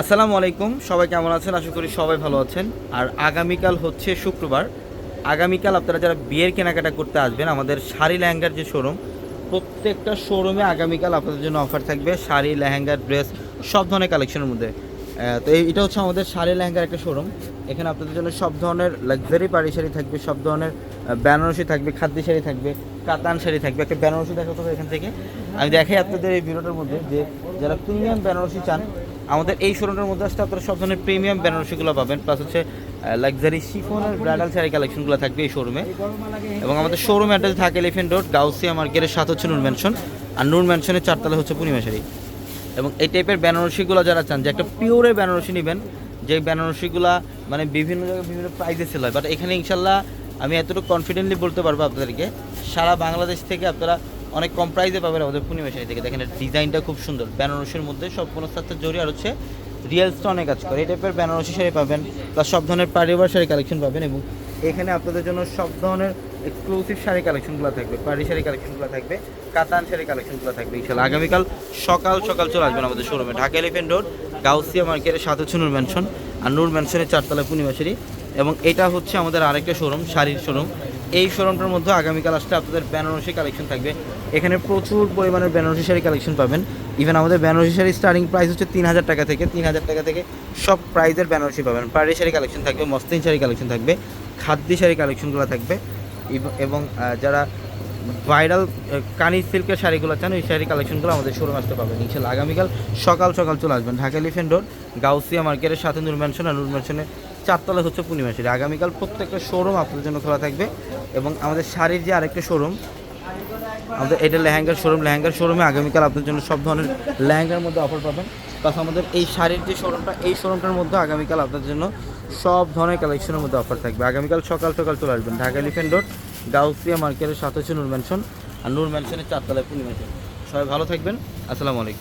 আসসালামু আলাইকুম, সবাই কেমন আছেন? আশা করি সবাই ভালো আছেন। আর আগামীকাল হচ্ছে শুক্রবার। আগামীকাল আপনারা যারা বিয়ের কেনাকাটা করতে আসবেন, আমাদের শাড়ি লেহেঙ্গার যে শোরুম প্রত্যেকটা শোরুমে আগামীকাল আপনাদের জন্য অফার থাকবে শাড়ি লেহেঙ্গা ড্রেস সব ধরনের কালেকশনের মধ্যে। তো এটা হচ্ছে আমাদের শাড়ি, লেহেঙ্গার একটা শোরুম এখানে আপনাদের জন্য সব ধরনের লাক্সারি পাড়ি শাড়ি থাকবে, সব ধরনের বেনারসি থাকবে, খাদ্য শাড়ি থাকবে, কাতান শাড়ি থাকবে। একটা বেনারসি দেখাতে হবে এখান থেকে। আমি দেখাই আপনাদের এই ভিডিওটার মধ্যে যে যারা প্রিমিয়াম বেনারসি চান আমাদের এই শোরুমটার মধ্যে আসতে আপনারা সব ধরনের প্রিমিয়াম বেনারসিগুলো পাবেন প্লাস হচ্ছে লাক্সারি শিফনের ব্রাইডাল শাড়ি কালেকশনগুলো থাকবে এই শোরুমে এবং আমাদের শোরুম অ্যাড্রেস থাকে এলিফেন্ট রোড গাউসিয়া মার্কেটের সাথে হচ্ছে নুন ম্যানশন আর নুন ম্যানশনের চারতলা হচ্ছে পূর্ণিমা শাড়ি। এবং এই টাইপের বেনারসিগুলো যারা চান, যে একটা পিওরে বেনারসি নেবেন, যে বেনারসিগুলো মানে বিভিন্ন জায়গায় বিভিন্ন প্রাইসে সেল হয়। বাট এখানে ইনশাল্লাহ আমি এতটুকু কনফিডেন্টলি বলতে পারব আপনাদেরকে, সারা বাংলাদেশ থেকে আপনারা অনেক কম প্রাইসে পাবেন আমাদের পূর্ণিমা শাড়ি থেকে। দেখেন ডিজাইনটা খুব সুন্দর। বেনারসির মধ্যে সব কোনো সাথে জড়ি আর হচ্ছে রিয়েল স্টোনে কাজ করে। এই টাইপের বেনারসি শাড়ি পাবেন প্লাস সব ধরনের পারিবার শাড়ি কালেকশন পাবেন এবং এখানে আপনাদের জন্য সব ধরনের এক্সক্লুসিভ শাড়ি কালেকশনগুলো থাকবে। পাড়ি শাড়ি কালেকশনগুলো থাকবে, কাতান শাড়ি কালেকশনগুলো থাকবে ইনশাল্লাহ আগামীকাল সকাল সকাল চলে আসবেন আমাদের শোরুমে ঢাকা এলিফেন্ট রোড গাউসিয়া মার্কেটের সাথে হচ্ছে নূর ম্যানশন আর নূর ম্যানশনের চারতলা পূর্ণিমা শাড়ি। এবং এটা হচ্ছে আমাদের আরেকটা শোরুম শাড়ির শোরুম এই শোরুমটার মধ্যে আগামীকাল আসলে আপনাদের বেনারসি কালেকশন থাকবে। এখানে প্রচুর পরিমাণের বেনারসি শাড়ি কালেকশন পাবেন। ইভেন আমাদের বেনারসি শাড়ি স্টার্টিং প্রাইস হচ্ছে তিন হাজার টাকা থেকে, তিন হাজার টাকা থেকে সব প্রাইজের বেনারসি পাবেন। পাড়ি শাড়ি কালেকশন থাকবে মস্তিন শাড়ি কালেকশন থাকবে খাদ্য শাড়ি কালেকশনগুলো থাকবে। এবং যারা ভাইরাল কানি সিল্কের শাড়িগুলো চান ওই শাড়ি কালেকশনগুলো আমাদের শোরুম আসতে পাবেন ইনশাল্লাহ আগামীকাল সকাল সকাল চলে আসবেন। ঢাকা এলিফেন্ট রোড গাউসিয়া মার্কেটের সাথে নূর ম্যানশন আর নূর ম্যানশনের চারতলা হচ্ছে পূর্ণিমা শাড়ি আগামীকাল প্রত্যেকটা শোরুম আপনাদের জন্য খোলা থাকবে এবং আমাদের শাড়ির যে আরেকটা শোরুম আমাদের এটা লেহেঙ্গার শোরুম লেহেঙ্গার শোরুমে আগামীকাল আপনার জন্য সব ধরনের লেহেঙ্গার মধ্যে অফার পাবেন। প্লাস আমাদের এই শাড়ির যে শোরুমটা এই শোরুমটার মধ্যে আগামীকাল আপনাদের জন্য সব ধরনের কালেকশনের মধ্যে অফার থাকবে। আগামীকাল সকাল সকাল চলে আসবেন। ঢাকা এলিফেন্ট রোড গাউসিয়া মার্কেটের সাথে হচ্ছে নূর ম্যানশন আর নূর ম্যানশনের চারতলায় পূর্ণিমা সবাই ভালো থাকবেন। আসসালামু আলাইকুম।